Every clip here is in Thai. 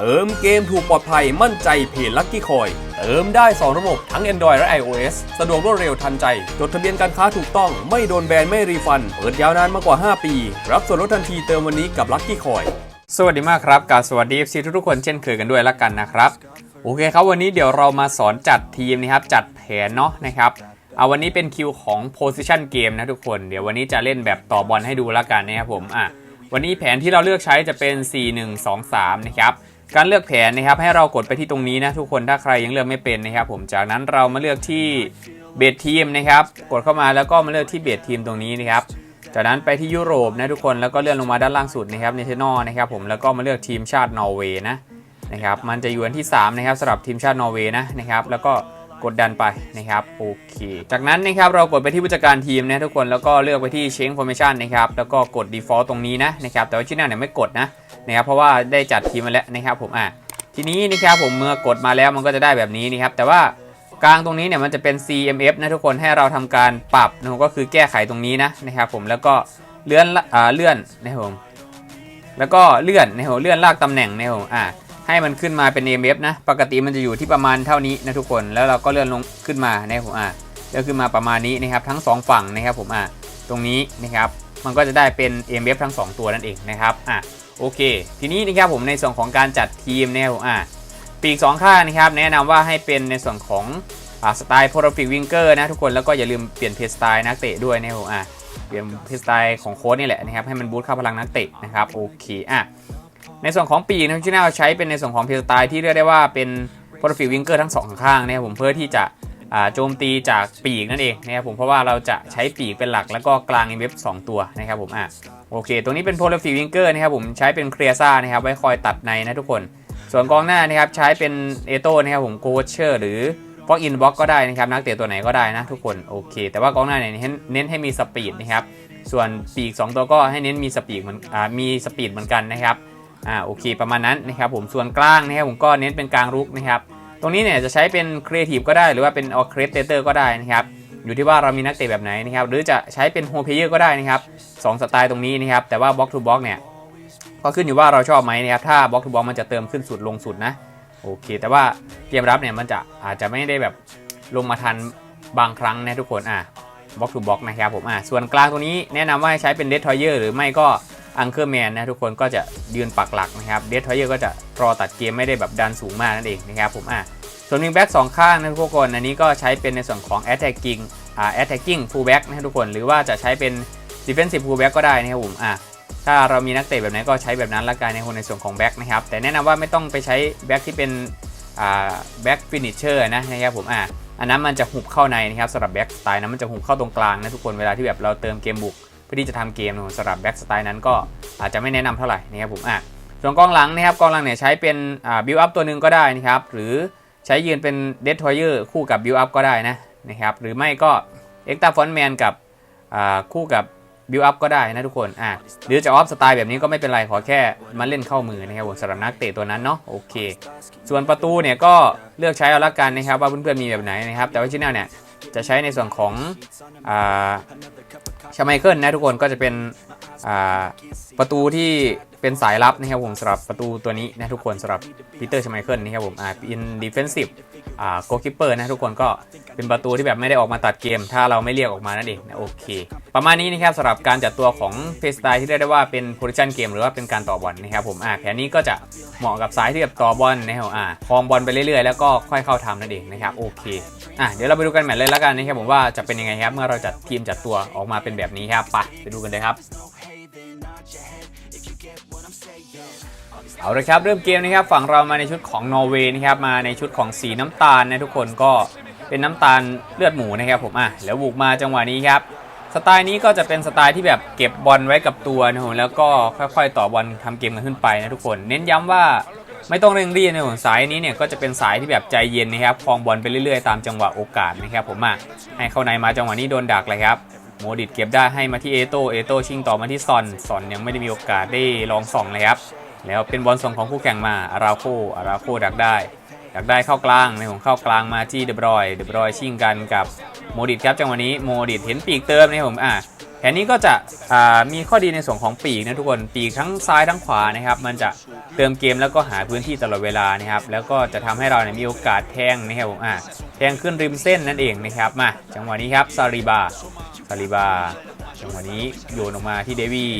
เติมเกมถูกปลอดภัยมั่นใจเพจลั c กี้คอย เติมได้ 2 ระบบทั้ง Android และ iOS สะดวกรวดเร็วทันใจ จดทะเบียนการค้าถูกต้องไม่โดนแบนไม่รีฟัน เปิดยาวนานมากกว่า 5 ปี รับส่วนลดทันทีเติมวันนี้กับลั c กี้คอย สวัสดีมากครับกาบสวัสดี FC ทุกๆคนเช่นเคยกันด้วยละกันนะครับ โอเคครับวันนี้เดี๋ยวเรามาสอนจัดทีมนะครับจัดแผนเนาะนะครับเอาวันนี้เป็นคิวของ position game นะทุกคน เดี๋ยววันนี้จะเล่นแบบต่อบอลให้ดูละกันนะครับผมอะวันนี้แผนที่เราเลือกใช้จะเป็น 4 1 2 3 นะครับ การเลือกแผนนะครับให้เรากดไปที่ตรงนี้นะทุกคนถ้าใครยังเลือกไม่เป็นนะครับ ผมจากนั้นเรามาเลือกที่เบสทีมนะครับ กดเข้ามาแล้วก็มาเลือกที่เบสทีมตรงนี้นะครับ จากนั้นไปที่ยุโรปนะทุกคนแล้วก็เลื่อนลงมาด้านล่างสุดนะครับเนเธอร์นอนะครับผมแล้วก็มาเลือกทีมชาตินอร์เวย์นะนะครับมันจะอยู่อันที่3นะครับสำหรับทีมชาตินอร์เวย์นะนะครับแล้วก็ กดดันไปนะครับโอเค จากนั้นนะครับเรากดไปที่ผู้จัดการทีมนะทุกคนแล้วก็เลือกไปที่ change formation นะครับแล้วก็กด default ตรงนี้นะนะครับแต่ว่าที่หน้าเนี่ยไม่กดนะนะครับเพราะว่าได้จัดทีมมาแล้วนะครับผมอะทีนี้นะครับผมเมื่อกดมาแล้วมันก็จะได้แบบนี้นะครับแต่ว่ากลางตรงนี้เนี่ยมันจะเป็น CMF นะทุกคนให้เราทำการปรับนะครับก็คือแก้ไขตรงนี้นะนะครับผมแล้วก็เลื่อนอ่าเลื่อนนะครับผมแล้วก็เลื่อนนะครับผมเลื่อนลากตำแหน่งนะครับผมอ่า ให้มันขึ้นมาเป็น EMF นะ ปกติมันจะอยู่ที่ประมาณเท่านี้นะทุกคน แล้วเราก็เลื่อนลงขึ้นมานะผมอ่าเลื่อนขึ้นมาประมาณนี้นะครับทั้งสองฝั่งนะครับผมอ่าตรงนี้นะครับมันก็จะได้เป็น EMF ทั้งสองตัวนั่นเองนะครับอะโอเค ทีนี้นะครับผมในส่วนของการจัดทีมนะครับผมอ่าปีกสองข้างนะครับแนะนำว่าให้เป็นในส่วนของอสไตล์โพลาฟิกวิงเกอร์นะทุกคนแล้วก็อย่าลืมเปลี่ยนเพจสไตล์นักเตะด้วยนะครับผมอะเปลี่ยนเพจสไตล์ของโค้ชนี่แหละนะครับให้มันบูสต์ข้าพลังนักเตะนะครับโอเคอะ ในส่วนของปีกนะที่น่าใช้เป็นในส่วนของเพจสไตล์ที่เรียกได้ว่าเป็นโพลาฟิกวิงเกอร์ทั้งสองข้างนะครับผมเพื่อที่จะโจมตีจากปีกนั่นเองนะครับผมเพราะว่าเราจะใช้ปีกเป็นหลักแล้วก็กลางในเว็บ 2 ตัวนะครับผมอะโอเค ตรงนี้เป็นโพลฟิวิงเกอร์นะครับผมใช้เป็นเคลียซ่านะครับไว้คอยตัดในนะทุกคน ส่วนกองหน้านะครับใช้เป็นเอโต้นะครับผมโกเชอร์หรือฟ็อกอินบ็อกก็ได้นะครับนักเตะตัวไหนก็ได้นะทุกคนโอเค แต่ว่ากองหน้าเนี่ยเน้นเน้นให้มีสปีดนะครับส่วนปีก 2 ตัวก็ให้เน้นมีสปีดเหมือนอ่ามีสปีดเหมือนกันนะครับ อ่าโอเค ประมาณนั้นนะครับผมส่วนกลางนะครับผมก็เน้นเป็นกลางรุกนะครับตรงนี้เนี่ยจะใช้เป็นครีเอทีฟก็ได้หรือว่าเป็นออเคสเตเตอร์ก็ได้นะครับอยู่ที่ว่าเรามีนักเตะแบบไหนนะครับหรือจะใช้เป็นโฮเพเยอร์ก็ได้นะครับสองสไตล์ตรงนี้นะครับแต่ว่าบล็อกทูบล็อกเนี่ยก็ขึ้นอยู่ว่าเราชอบไหมนะครับถ้าบล็อกทูบล็อกมันจะเติมขึ้นสุดลงสุดนะโอเค แต่ว่าเกมรับเนี่ยมันจะอาจจะไม่ได้แบบลงมาทันบางครั้งนะทุกคนอะบล็อกทูบล็อกนะครับผมอะส่วนกลางตรงนี้แนะนำว่าให้ใช้เป็นเดททอยเยอร์หรือไม่ก็ อังเ r อร์แมนนะทุกคนก็จะยืนปักหลักนะครับเดททอยเยอร์ก็จะรอตัดเกมไม่ได้แบบดันสูงมากนั่นเองนะครับผมอะส่วนวิงแบ็กสองข้างนะทุกคนอันนี้ก็ใช้เป็นในส่วนของ attacking อ่า attacking fullback นะทุกคนหรือว่าจะใช้เป็น defensive fullback ก็ได้นะครับผมอะถ้าเรามีนักเตะแบบไหนก็ใช้แบบนั้นละกันในคนในส่วนของแบ็กนะครับแต่แนะนำว่าไม่ต้องไปใช้แบ็กที่เป็นแบ็กฟินิชเชอร์นะนะครับผมอะอันนั้นมันจะหุบเข้าในนะครับสำหรับแบ็กสไตล์นั้นมันจะหุบเข้าตรงกลางนะทุกคนเวลาที่แบบเราเติมเกมบุกเพื่อที่จะทำเกมนะสำหรับแบ็กสไตล์นั้นก็อาจจะไม่แนะนำเท่าไหร่นะครับผมอะส่วนกองหลังนะครับกองหลังเนี่ยใช้เป็นบิลอัพตัวหนึ่งก็ได้นะครับหรือใช้ยืนเป็นเด t ทอยเออร์คู่กับบิลอัพก็ได้นะนะครับหรือไม่ก็เอ็กตาฟอนแมนกับคู่กับบิลอัพก็ได้นะทุกคนอะหรือจะออฟสไตล์แบบนี้ก็ไม่เป็นไรขอแค่มาเล่นเข้ามือนะครับสำหรับนักเตะตัวนั้นเนาะโอเค ส่วนประตูเนี่ยก็เลือกใช้เอาละกันนะครับว่าเพื่อนๆมีแบบไหนนะครับแต่ว่าชิแนลเนี่ยจะใช้ในส่วนของ ชาไมเคิลนะทุกคนก็จะเป็นประตูที่เป็นสายลับนะครับผมสำหรับประตูตัวนี้นะทุกคนสำหรับปีเตอร์ชาไมเคิลนะครับผมอ่าอินดิเฟนซีฟ โกคิปเปอร์นะทุกคนก็เป็นประตูที่แบบไม่ได้ออกมาตัดเกม ถ้าเราไม่เรียกออกมานั่นเองนะโอเค ประมาณนี้นะครับสำหรับการจัดตัวของเพสไตล์ที่เรียกได้ว่าเป็นโพซิชันเกมหรือว่าเป็นการต่อบอลนะครับผมอ่าแผนนี้ก็จะเหมาะกับสายที่แบบต่อบอลนะครับอ่าคลองบอลไปเรื่อยๆแล้วก็ค่อยเข้าทำนั่นเองนะครับโอเคอะเดี๋ยวเราไปดูกันแมตช์เลยแล้วกันนะครับผมว่าจะเป็นยังไงครับเมื่อเราจัดทีมจัดตัวออกมาเป็นแบบนี้ครับไปไปดูกันเลยครับ เอาลยครับเริ่มเกมนะครับฝั่งเรามาในชุดของนอร์เวย์นะครับมาในชุดของสีน้ำตาลนะทุกคนก็เป็นน้ำตาลเลือดหมูนะครับผมอะแล้วบุกมาจังหวะนี้ครับสไตล์นี้ก็จะเป็นสไตล์ที่แบบเก็บบอลไว้กับตัวนะผมแล้วก็ค่อยๆ ต่อบอลทำเกมกันขึ้นไปนะทุกคน เน้นย้ำว่าไม่ต้องเร่งรีบนะผมสายนี้เนี่ยก็จะเป็นสายที่แบบใจเย็นนะครับคลองบอลไปเรื่อยๆตามจังหวะโอกาสนะครับผมอะให้เข้าในมาจังหวะนี้โดนดักเลยครับ โมดิดเก็บได้ให้มาที่เอโตเอโตชิงต่อมาที่ซอนซอนยังไม่ได้มีโอกาสได้ลองส่องเลยครับแล้วเป็นบอลส่งของคู่แข่งมาอาราโคอาราโคดักได้ดักได้เข้ากลางในของเข้ากลางมาที่เดบรอยเดบรอยชิงกันกับโมดิดครับจังหวะนี้โมดิดเห็นปีกเติมในผมอะแผนนี้ก็จะอ่ามีข้อดีในส่วนของปีกนะทุกคนปีกทั้งซ้ายทั้งขวานะครับ มันจะเติมเกมแล้วก็หาพื้นที่ตลอดเวลานะครับ แล้วก็จะทำให้เราเนี่ยมีโอกาสแทงนะครับผมอะแทงขึ้นริมเส้นนั่นเองนะครับมาจังหวะนี้ครับซาริบา ซาริบาจังหวะนี้โยนออกมาที่เดวี่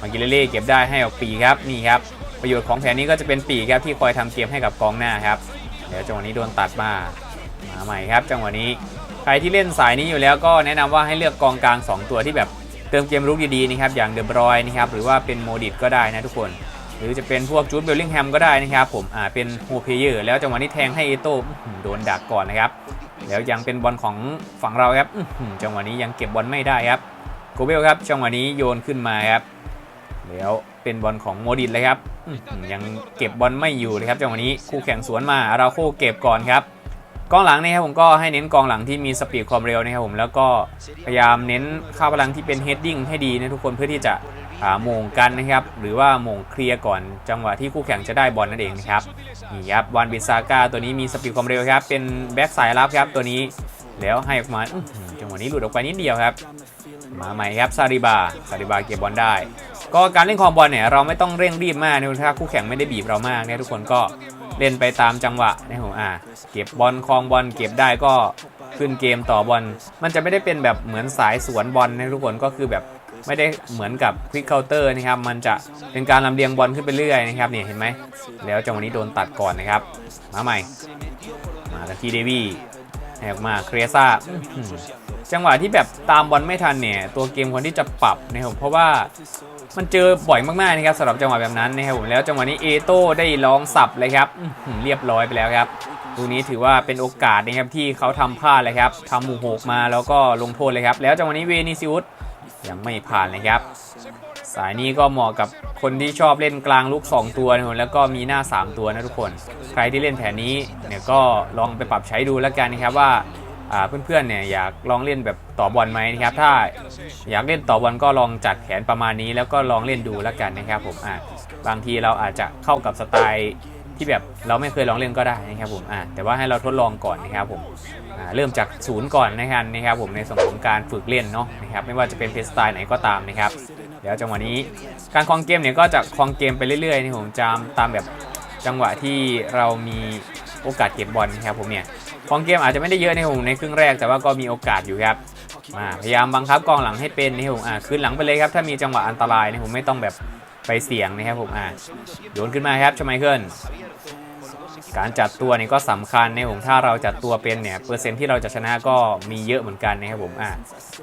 มากิเลเล่เก็บได้ให้ออกปีครับนี่ครับประโยชน์ของแผนนี้ก็จะเป็นปีครับที่คอยทำเกมให้กับกองหน้าครับเดี๋ยวจังหวะนี้โดนตัดมามาใหม่ครับ จังหวะนี้ใครที่เล่นสายนี้อยู่แล้วก็แนะนำว่าให้เลือกกองกลาง 2 ตัวที่แบบเติมเกมรุกดีๆนะครับอย่างเดอบรอยนะครับหรือว่าเป็นโมดิตก็ได้นะทุกคน หรือจะเป็นพวกจูดเบลลิงแฮมก็ได้นะครับผมอ่าเป็นโฮเพเยอร์แล้วจังหวะนี้แทงให้เอโต้โดนดักก่อนนะครับ แล้วยังเป็นบอลของฝั่งเราครับจังหวะนี้ยังเก็บบอลไม่ได้ครับโกเบลครับจังหวะนี้โยนขึ้นมาครับแล้วเป็นบอลของโมดิตเลยครับยังเก็บบอลไม่อยู่เลยครับจังหวะนี้คู่แข่งสวนมาอาราโคเก็บก่อนครับกองหลังนี่ครับผมก็ให้เน้นกองหลังที่มีสปีดความเร็วนะครับผมแล้วก็พยายามเน้นค่าพลังที่เป็นเฮดดิ้งให้ดีนะทุกคนเพื่อที่จะ โมงกันนะครับ หรือว่าโมงเคลียร์ก่อนจังหวะที่คู่แข่งจะได้บอลนั่นเองนะครับนี่ครับวันบิซาก้าตัวนี้มีสปีดความเร็วครับ เป็นแบ็กสายรับครับตัวนี้แล้วให้ออกมาจังหวะนี้หลุดออกไปนิดเดียวครับ มาใหม่ครับซาริบาซาริบาเก็บบอลได้ ก็การเล่นคอมบอลเนี่ยเราไม่ต้องเร่งรีบมากนะถ้าคู่แข่งไม่ได้บีบเรามากเนี่ยทุกคนก็เล่นไปตามจังหวะนะครับผมอ่าเก็บบอลคลองบอลเก็บได้ก็ขึ้นเกมต่อบอลมันจะไม่ได้เป็นแบบเหมือนสายสวนบอลนะทุกคนก็คือแบบ ไม่ได้เหมือนกับควิกเคาน์เตอร์นะครับ มันจะเป็นการลำเลียงบอลขึ้นไปเรื่อยนะครับเนี่ยเห็นไหม แล้วจังหวะนี้โดนตัดก่อนนะครับ มาใหม่ มากันที่เดวี่ให้ออกมาเครียซ่าจังหวะที่แบบตามบอลไม่ทันเนี่ย ตัวเกมคนที่จะปรับนะครับเพราะว่ามันเจอบ่อยมากๆนะครับสำหรับจังหวะแบบนั้นนะครับผมแล้วจังหวะนี้เอโต้ได้ลองสับเลยครับเรียบร้อยไปแล้วครับลูกนี้ถือว่าเป็นโอกาสนะครับที่เขาทำพลาดเลยครับทำหมู่หกมาแล้วก็ลงโทษเลยครับ แล้วจังหวะนี้เวนิซิอุส ยังไม่ผ่านเลยครับ สายนี้ก็เหมาะกับคนที่ชอบเล่นกลางลูก2 ตัวนะแล้วก็มีหน้า 3 ตัวนะทุกคน ใครที่เล่นแผนนี้เนี่ยก็ลองไปปรับใช้ดูแล้วกันนะครับว่าเพื่อนๆเนี่ยอยากลองเล่นแบบต่อบอลไหมนะครับ ถ้าอยากเล่นต่อบอลก็ลองจัดแผนประมาณนี้ แล้วก็ลองเล่นดูแล้วกันนะครับผมบางทีเราอาจจะเข้ากับสไตล์ ที่แบบเราไม่เคยลองเล่นก็ได้นะครับผมอ่าแต่ว่าให้เราทดลองก่อนนะครับผมอ่าเริ่มจากศูนย์ก่อนนะครับนะครับผมในส่วนของการฝึกเล่นเนาะนะครับไม่ว่าจะเป็นเพลย์สไตล์ไหนก็ตามนะครับเดี๋ยวจังหวะนี้การคลองเกมเนี่ยก็จะคลองเกมไปเรื่อยๆนี่ผมจำตามแบบจังหวะที่เรามีโอกาสเก็บบอลนะครับผมเนี่ยคลองเกมอาจจะไม่ได้เยอะในผมในครึ่งแรกแต่ว่าก็มีโอกาสอยู่ครับมาพยายามบังคับกองหลังให้เป็นนี่ผมอ่าคืนหลังไปเลยครับถ้ามีจังหวะอันตรายนี่ผมไม่ต้องแบบ ไปเสี่ยงนะครับผมอ่าโยนขึ้นมาครับชไมเคิลการจัดตัวนี่ก็สำคัญในผมถ้าเราจัดตัวเป็นเนี่ยเปอร์เซ็นต์ที่เราจะชนะก็มีเยอะเหมือนกันนะครับผมอ่า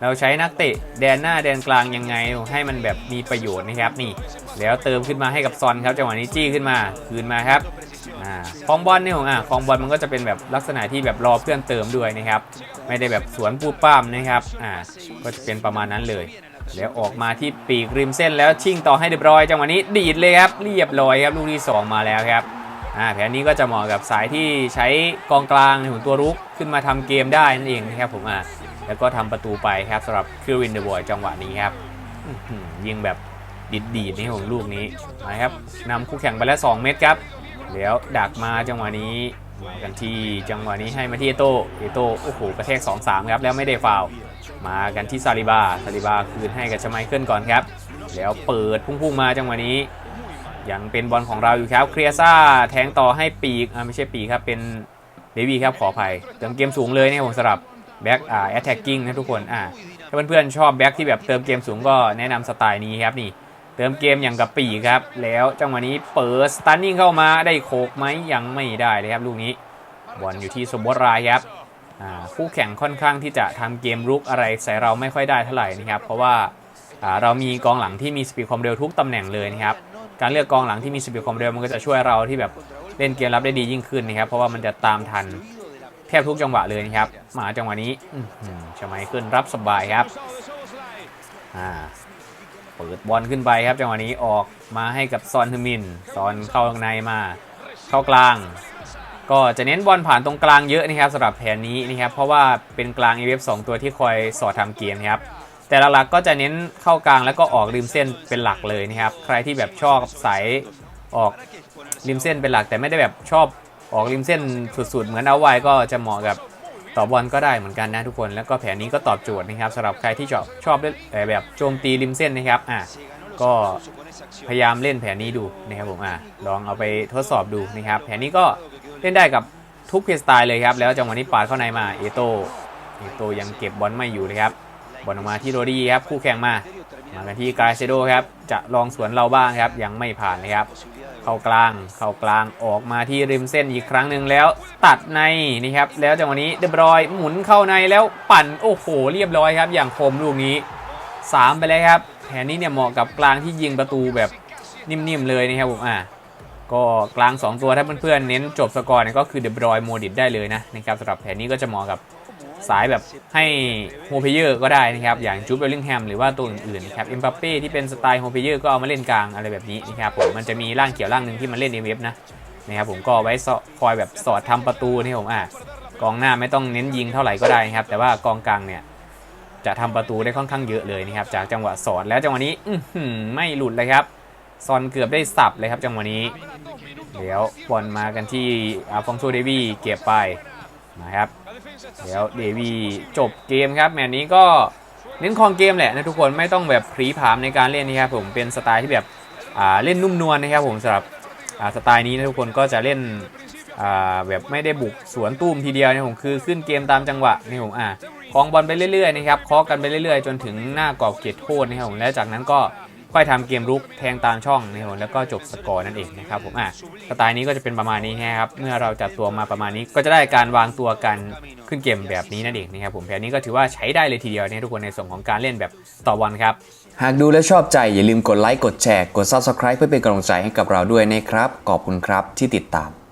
เราใช้นักเตะแดนหน้าแดนกลางยังไงให้มันแบบมีประโยชน์นะครับนี่ แล้วเติมขึ้นมาให้กับซอนครับจังหวะนี้จี้ขึ้นมาคืนมาครับอ่าคองบอลนี่ของอ่าคองบอลมันก็จะเป็นแบบลักษณะที่แบบรอเพื่อนเติมด้วยนะครับ ไม่ได้แบบสวนปูป้ามนะครับอ่าก็จะเป็นประมาณนั้นเลย แล้วออกมาที่ปีกริมเส้นแล้วชิ่งต่อให้เรียบร้อยจังหวะนี้ดีดเลยครับเรียบร้อยครับลูกที่สองมาแล้วครับอ่าแผนนี้ก็จะเหมาะกับสายที่ใช้กองกลางในของตัวรุกขึ้นมาทำเกมได้นั่นเองนะครับผมอ่าแล้วก็ทำประตูไปครับสำหรับคิวินเดอะบอยจังหวะนี้ครับยิงแบบดีดดีดๆนี่ของลูกนี้นะครับนำคู่แข่งไปแล้ว 2 เม็ดครับแล้วดักมาจังหวะนี้มากันที่จังหวะนี้ให้มาที่เอโต้เอโต้โอ้โหกระแทก2-3 ครับแล้วไม่ได้ฟาว มากันที่ซาลิบาซาลิบาคืนให้กับชไมเคิลก่อนครับ แล้วเปิดพุ่งๆมาจังหวะนี้ ยังเป็นบอลของเราอยู่ครับเคลียซ่าแทงต่อให้ปีกอ่าไม่ใช่ปีกครับเป็นเดวี่ครับขออภัยเติมเกมสูงเลยเนี่ยผมสำหรับแบ็กอ่าแอตแทกกิ้งนะทุกคนอ่าถ้าเพื่อนๆชอบแบ็กที่แบบเติมเกมสูงก็แนะนำสไตล์นี้ครับนี่ เติมเกมอย่างกับปีครับ แล้วจังหวะนี้เปิดสตันนิ่งเข้ามาได้โขกไหมยังไม่ได้เลยครับลูกนี้บอลอยู่ที่สมบรรายครับ คู่แข่งค่อนข้างที่จะทำเกมรุกอะไรใส่เราไม่ค่อยได้เท่าไหร่นะครับ เพราะว่าเรามีกองหลังที่มีสปีดความเร็วทุกตำแหน่งเลยนะครับ การเลือกกองหลังที่มีสปีดความเร็วมันก็จะช่วยเราที่แบบเล่นเกมรับได้ดียิ่งขึ้นนะครับ เพราะว่ามันจะตามทันแทบทุกจังหวะเลยนะครับ มาจังหวะนี้อื้อหือชไมเคิลรับสบายครับเปิดบอลขึ้นไปครับจังหวะนี้ออกมาให้กับซอนฮึมิน ซอนเข้าข้างในมา เข้ากลาง ก็จะเน้นบอลผ่านตรงกลางเยอะนะครับสำหรับแผนนี้นะครับเพราะว่าเป็นกลาง e อ f 2ตัวที่คอยสอดทำเกมนะครับแต่หลักๆก็จะเน้นเข้ากลางแล้วก็ออกริมเส้นเป็นหลักเลยนะครับใครที่แบบชอบสายออกริมเส้นเป็นหลัก แต่ไม่ได้แบบชอบออกริมเส้นสุดๆ เหมือนเอาไว้ก็จะเหมาะกับต่อบอลก็ได้เหมือนกันนะทุกคนแล้วก็แผนนี้ก็ตอบโจทย์นะครับสำหรับใครที่ชอบชอบแบบโจมตีริมเส้นนะครับอะก็พยายามเล่นแผนนี้ดูนะครับผมอะลองเอาไปทดสอบดูนะครับ แผนนี้ก็ เล่นได้กับทุกเพลย์สไตล์เลยครับ แล้วจังหวะนี้ปาดเข้าในมาเอโตเอโตยังเก็บบอลไม่อยู่เลยครับบอลออกมาที่โรดี้ครับคู่แข่งมา มากันที่กาเซโดครับจะลองสวนเราบ้างครับยังไม่ผ่านเลยครับ เข้ากลางเข้ากลางออกมาที่ริมเส้นอีกครั้งหนึ่งแล้วตัดในนี่ครับแล้วจังหวะนี้เดบรอยหมุนเข้าในแล้วปั่นโอ้โหเรียบร้อยครับ อย่างคมลูกนี้ 3 ไปเลยครับแผนนี้เนี่ยเหมาะกับกลางที่ยิงประตูแบบนิ่มๆเลยนะครับผมอะ ก็กลาง 2 ตัวถ้าเพื่อนๆเน้นจบสกอร์เนี่ยก็คือเดบรอยโมดิตได้เลยนะนะครับสำหรับแผนนี้ก็จะเหมาะกับสายแบบให้โฮเพเยอร์ก็ได้นะครับ อย่างจูดเบลลิงแฮมหรือว่าตัวอื่นๆนะครับเอ็มบัปเป้ที่เป็นสไตล์โฮเพเยอร์ก็เอามาเล่นกลางอะไรแบบนี้นะครับผมมันจะมีร่างเขียวร่างหนึ่งที่มันเล่นเอเวฟนะนะครับผมก็ไว้คอยแบบสอดทำประตูนี่ผมอะกองหน้าไม่ต้องเน้นยิงเท่าไหร่ก็ได้นะครับ แต่ว่ากองกลางเนี่ยจะทำประตูได้ค่อนข้างเยอะเลยนะครับจากจังหวะสอดแล้วจังหวะนี้ไม่หลุดเลยครับ ซอนเกือบได้สับเลยครับจังหวะนี้ เดี๋ยวบอลมากันที่อาฟองโซเดวีเก็บไปนะครับเดี๋ยวเดวีจบเกมครับแมตช์นี้ก็เน้นคองเกมแหละนะทุกคนไม่ต้องแบบพรีพามในการเล่นนะครับผมเป็นสไตล์ที่แบบเล่นนุ่มนวลนะครับผมสำหรับสไตล์นี้นะทุกคนก็จะเล่นแบบไม่ได้บุกสวนตุ้มทีเดียวนะผมคือขึ้นเกมตามจังหวะนี่ผมอ่าคลองบอลไปเรื่อยๆนะครับเคาะกันไปเรื่อยๆ จนถึงหน้ากรอบเขตโทษนะครับผมแล้วจากนั้นก็ ค่อยทำเกมรุกแทงตามช่องนะครับแล้วก็จบสกอร์นั่นเองนะครับผมอะสไตล์นี้ก็จะเป็นประมาณนี้นะครับเมื่อเราจัดตัวมาประมาณนี้ก็จะได้การวางตัวกันขึ้นเกมแบบนี้นั่นเองนะครับผมแผนนี้ก็ถือว่าใช้ได้เลยทีเดียวนะทุกคนในส่วนของการเล่นแบบต่อบอลครับ หากดูแล้วชอบใจอย่าลืมกดไลค์กดแชร์กด Subscribe เพื่อเป็นกำลังใจให้กับเราด้วยนะครับขอบคุณครับที่ติดตาม